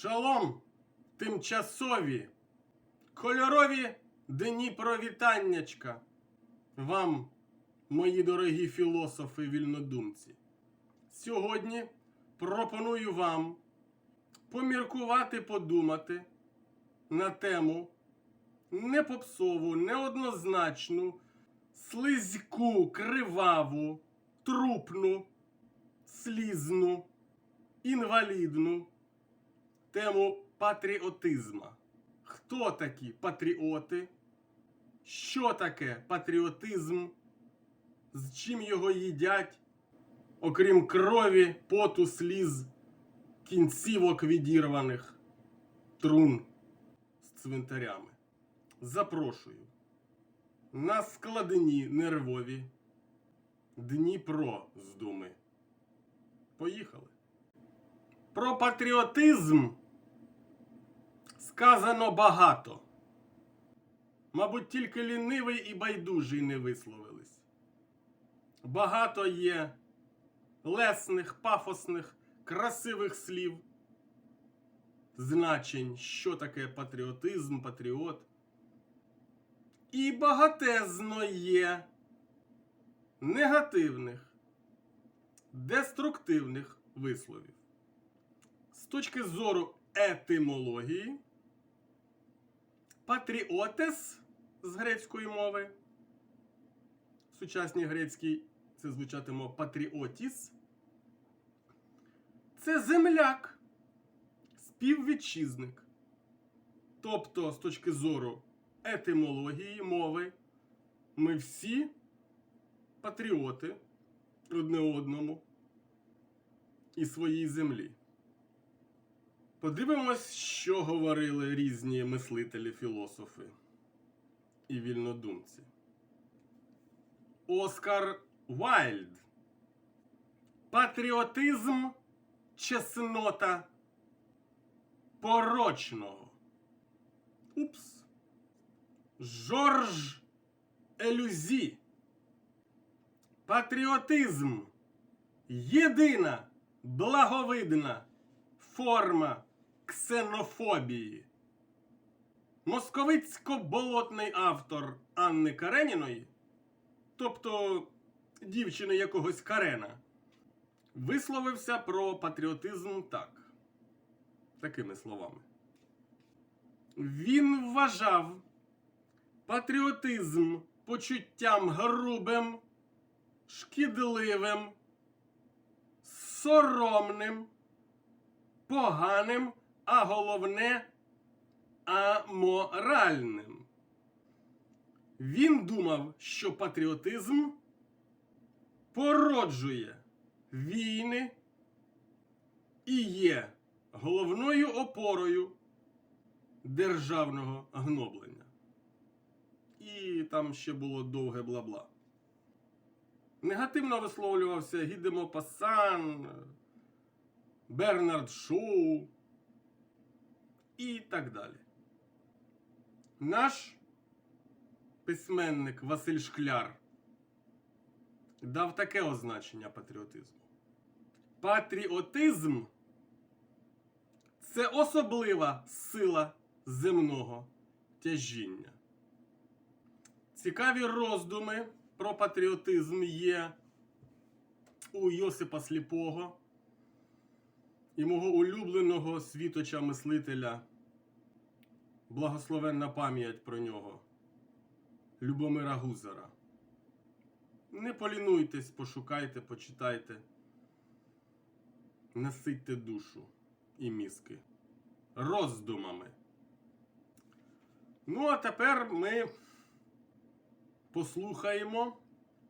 Шалом! Тимчасові, кольорові дні провітаннячка. Вам, мої дорогі філософи вільнодумці. Сьогодні пропоную вам поміркувати, подумати на тему не попсову, неоднозначну, слизьку, криваву, трупну, слізну, інвалідну тему патріотизма. Хто такі патріоти? Що таке патріотизм? З чим його їдять? Окрім крові, поту, сліз, кінцівок відірваних, трун з цвинтарями. Запрошую на складені нервові Дніпро з думи. Поїхали. Про патріотизм сказано багато. Мабуть, тільки лінивий і байдужий не висловились. Багато є лесних, пафосних, красивих слів, значень, що таке патріотизм, патріот. І багатезно є негативних, деструктивних висловів. З точки зору етимології, патріотес з грецької мови, в сучасній грецькій це звучатиме патріотіс, це земляк, співвітчизник. Тобто, з точки зору етимології мови, ми всі патріоти одне одному і своїй землі. Подивимось, що говорили різні мислителі, філософи і вільнодумці. Оскар Вайльд. Патріотизм чеснота порочного. Упс. Жорж Елюзі. Патріотизм єдина благовидна форма ксенофобії. Московицько-болотний автор Анни Кареніної, тобто дівчини якогось Карена, висловився про патріотизм так. Такими словами. Він вважав патріотизм почуттям грубим, шкідливим, соромним, поганим, а головне аморальним. Він думав, що патріотизм породжує війни і є головною опорою державного гноблення. І там ще було довге бла-бла. Негативно висловлювався Гідемо Пасан, Бернард Шоу і так далі. Наш письменник Василь Шкляр дав таке означення патріотизму. Патріотизм це особлива сила земного тяжіння. Цікаві роздуми про патріотизм є у Йосипа Сліпого і мого улюбленого світоча мислителя. Благословенна пам'ять про нього. Любомира Гузара. Не полінуйтесь, пошукайте, почитайте. Наситьте душу і мізки роздумами. Ну, а тепер ми послухаємо,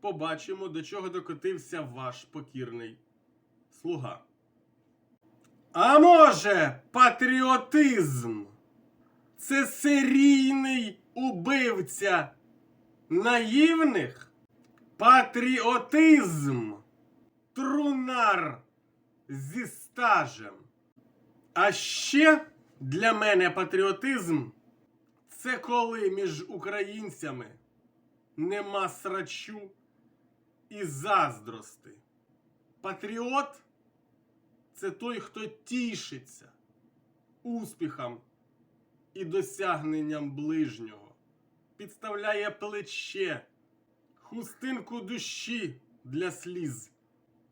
побачимо, до чого докотився ваш покірний слуга. А може, патріотизм це серійний убивця наївних? Патріотизм трунар зі стажем. А ще для мене патріотизм це коли між українцями нема срачу і заздрости. Патріот це той, хто тішиться успіхам і досягненням ближнього, підставляє плече, хустинку душі для сліз,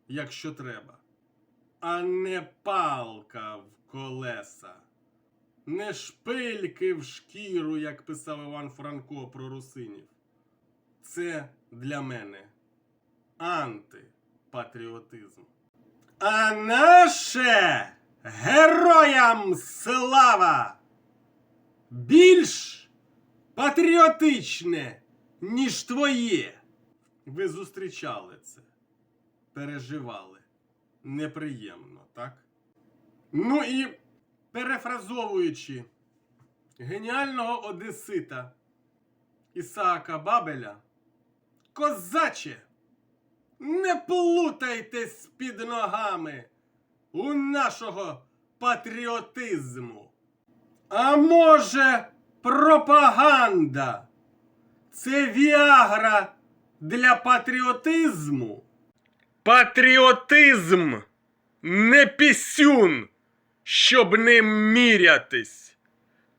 якщо треба, а не палка в колеса, не шпильки в шкіру, як писав Іван Франко про русинів. Це для мене антипатріотизм. А наше героям слава більш патріотичне, ніж твоє. Ви зустрічали це, переживали. Неприємно, так? Ну і перефразовуючи геніального одесита Ісаака Бабеля, козаче, не плутайтесь під ногами у нашого патріотизму. А може, пропаганда це віагра для патріотизму? Патріотизм не пісюн, щоб ним мірятись.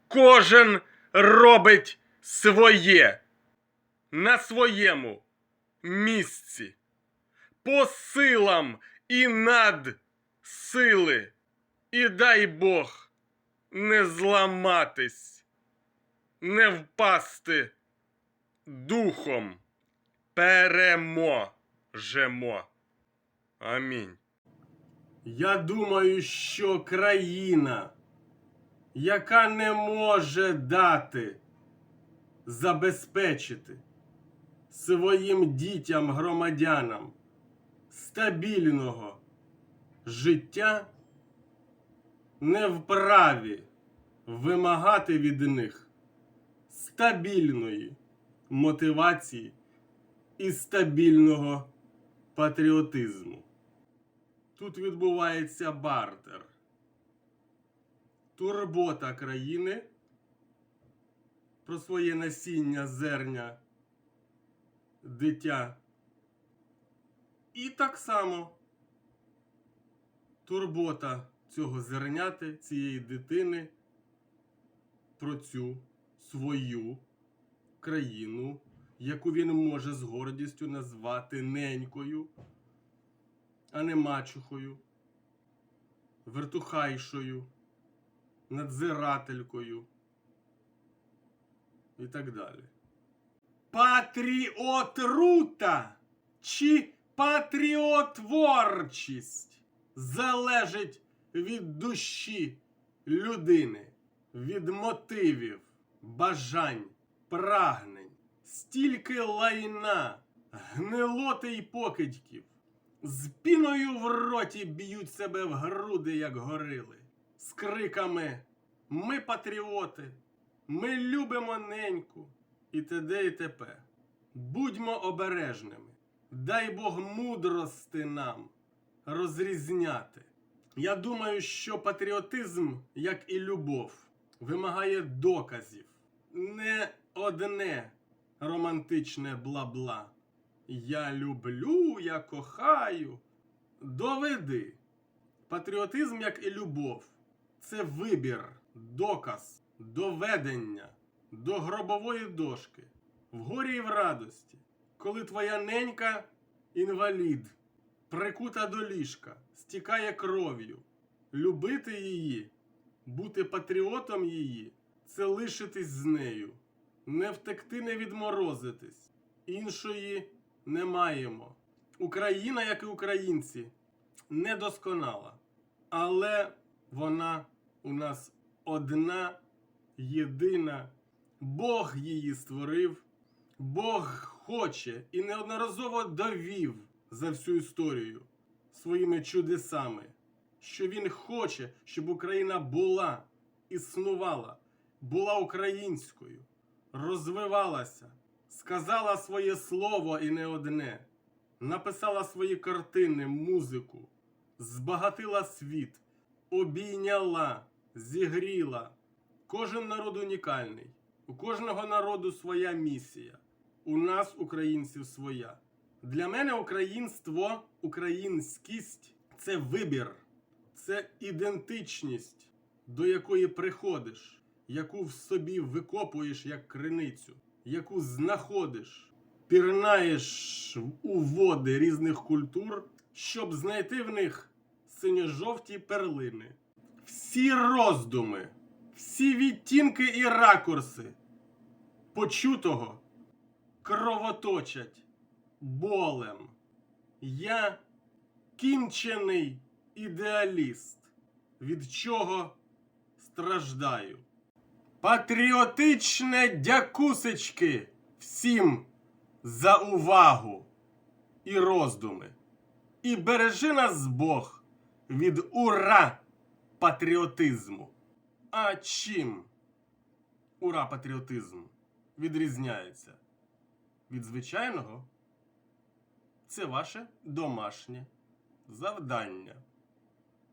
Кожен робить своє на своєму місці, по силам і над сили, і дай Бог не зламатись, не впасти духом. Переможемо. Амінь. Я думаю, що країна, яка не може дати, забезпечити своїм дітям, громадянам стабільного життя, не вправі вимагати від них стабільної мотивації і стабільного патріотизму. Тут відбувається бартер. Турбота країни про своє насіння зерня, дитя. І так само турбота цього зерняти, цієї дитини про цю свою країну, яку він може з гордістю назвати ненькою, а не мачухою, вертухайшою, надзирателькою і так далі. Патріотрута чи патріотворчість залежить від душі людини, від мотивів, бажань, прагнень, стільки лайна, гнилоти й покидьків. З піною в роті б'ють себе в груди, як горили, з криками Ми патріоти, ми любимо неньку і т.д. і т.п. Будьмо обережними. Дай Бог мудрости нам розрізняти. Я думаю, що патріотизм, як і любов, вимагає доказів. Не одне романтичне бла-бла. Я люблю, я кохаю. Доведи. Патріотизм, як і любов, це вибір, доказ, доведення до гробової дошки, в горі і в радості, коли твоя ненька інвалід, прикута до ліжка, стікає кров'ю, любити її, бути патріотом її це лишитись з нею, не втекти, не відморозитись. Іншої не маємо. Україна, як і українці, недосконала, але вона у нас одна, єдина. Бог її створив, Бог хоче і неодноразово довів за всю історію своїми чудесами, що Він хоче, щоб Україна була, існувала, була українською, розвивалася, сказала своє слово і не одне, написала свої картини, музику, збагатила світ, обійняла, зігріла. Кожен народ унікальний. У кожного народу своя місія. У нас, українців, своя. Для мене українство, українськість це вибір, це ідентичність, до якої приходиш, яку в собі викопуєш як криницю, яку знаходиш, пірнаєш у води різних культур, щоб знайти в них синьо-жовті перлини. Всі роздуми, всі відтінки і ракурси почутого кровоточать болем. Я кінчений ідеаліст, від чого страждаю. Патріотичне дякусечки всім за увагу і роздуми. І бережи нас Бог від ура патріотизму. А чим ура патріотизм відрізняється від звичайного? Це ваше домашнє завдання.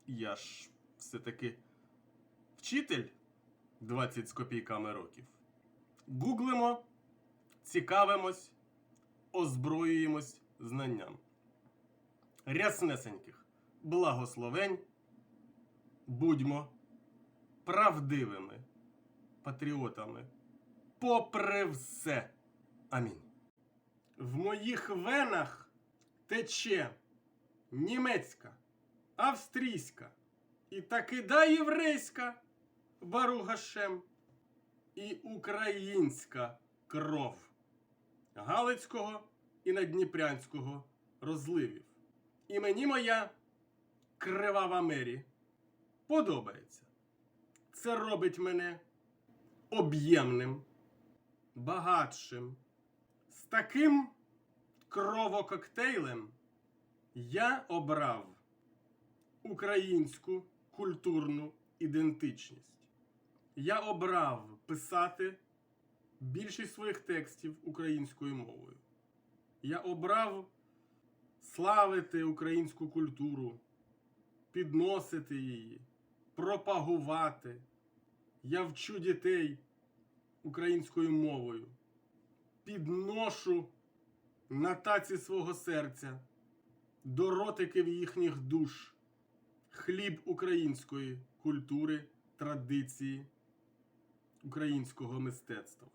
Я ж все-таки вчитель 20 з копійками років. Гуглимо, цікавимось, озброюємось знанням. Ряснесеньких благословень. Будьмо правдивими патріотами. Попри все. Амінь. В моїх венах тече німецька, австрійська і таки да єврейська Баругашем і українська кров Галицького і Надніпрянського розливів. І мені моя кривава мері подобається. Це робить мене об'ємним, багатшим. З таким кровококтейлем я обрав українську культурну ідентичність. Я обрав писати більшість своїх текстів українською мовою. Я обрав славити українську культуру, підносити її, пропагувати. Я вчу дітей українською мовою, підношу на таці свого серця до ротиків їхніх душ хліб української культури, традиції, українського мистецтва.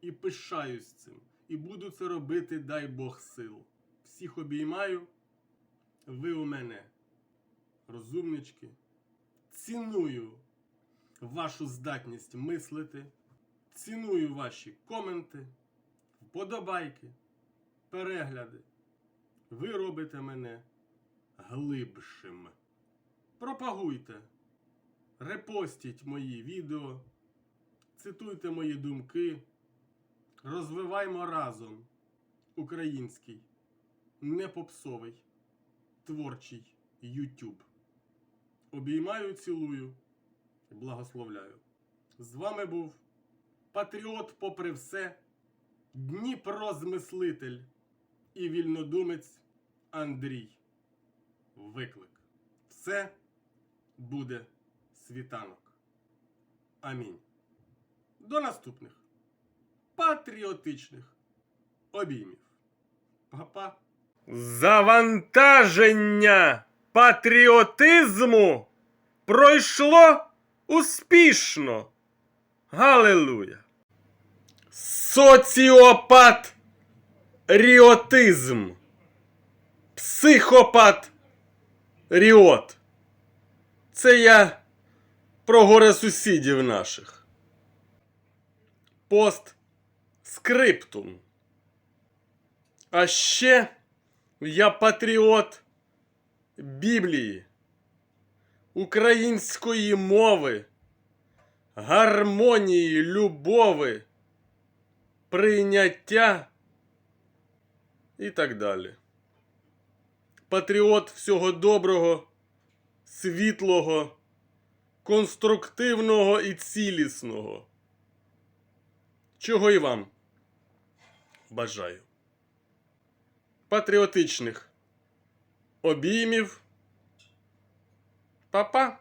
І пишаюсь цим. І буду це робити, дай Бог сил. Всіх обіймаю. Ви у мене розумнички. Ціную вашу здатність мислити. Ціную ваші коменти, вподобайки, перегляди. Ви робите мене глибшим. Пропагуйте, репостіть мої відео, цитуйте мої думки, розвиваймо разом український, не попсовий, творчий YouTube. Обіймаю, цілую благословляю. З вами був Патріот попри все, Дніпрозмислитель і вільнодумець Андрій. Виклик. Все буде світанок. Амінь. До наступних патріотичних обіймів. Па-па. Завантаження патріотизму пройшло успішно. Галилуя. Соціопат ріотизм. Психопат ріот. Це я про горе сусідів наших. Пост скриптум. А ще я патріот Біблії, української мови, гармонії, любови, прийняття і так далі. Патріот всього доброго, світлого, конструктивного і цілісного. Чого і вам бажаю. Патріотичних обіймів. Па-па!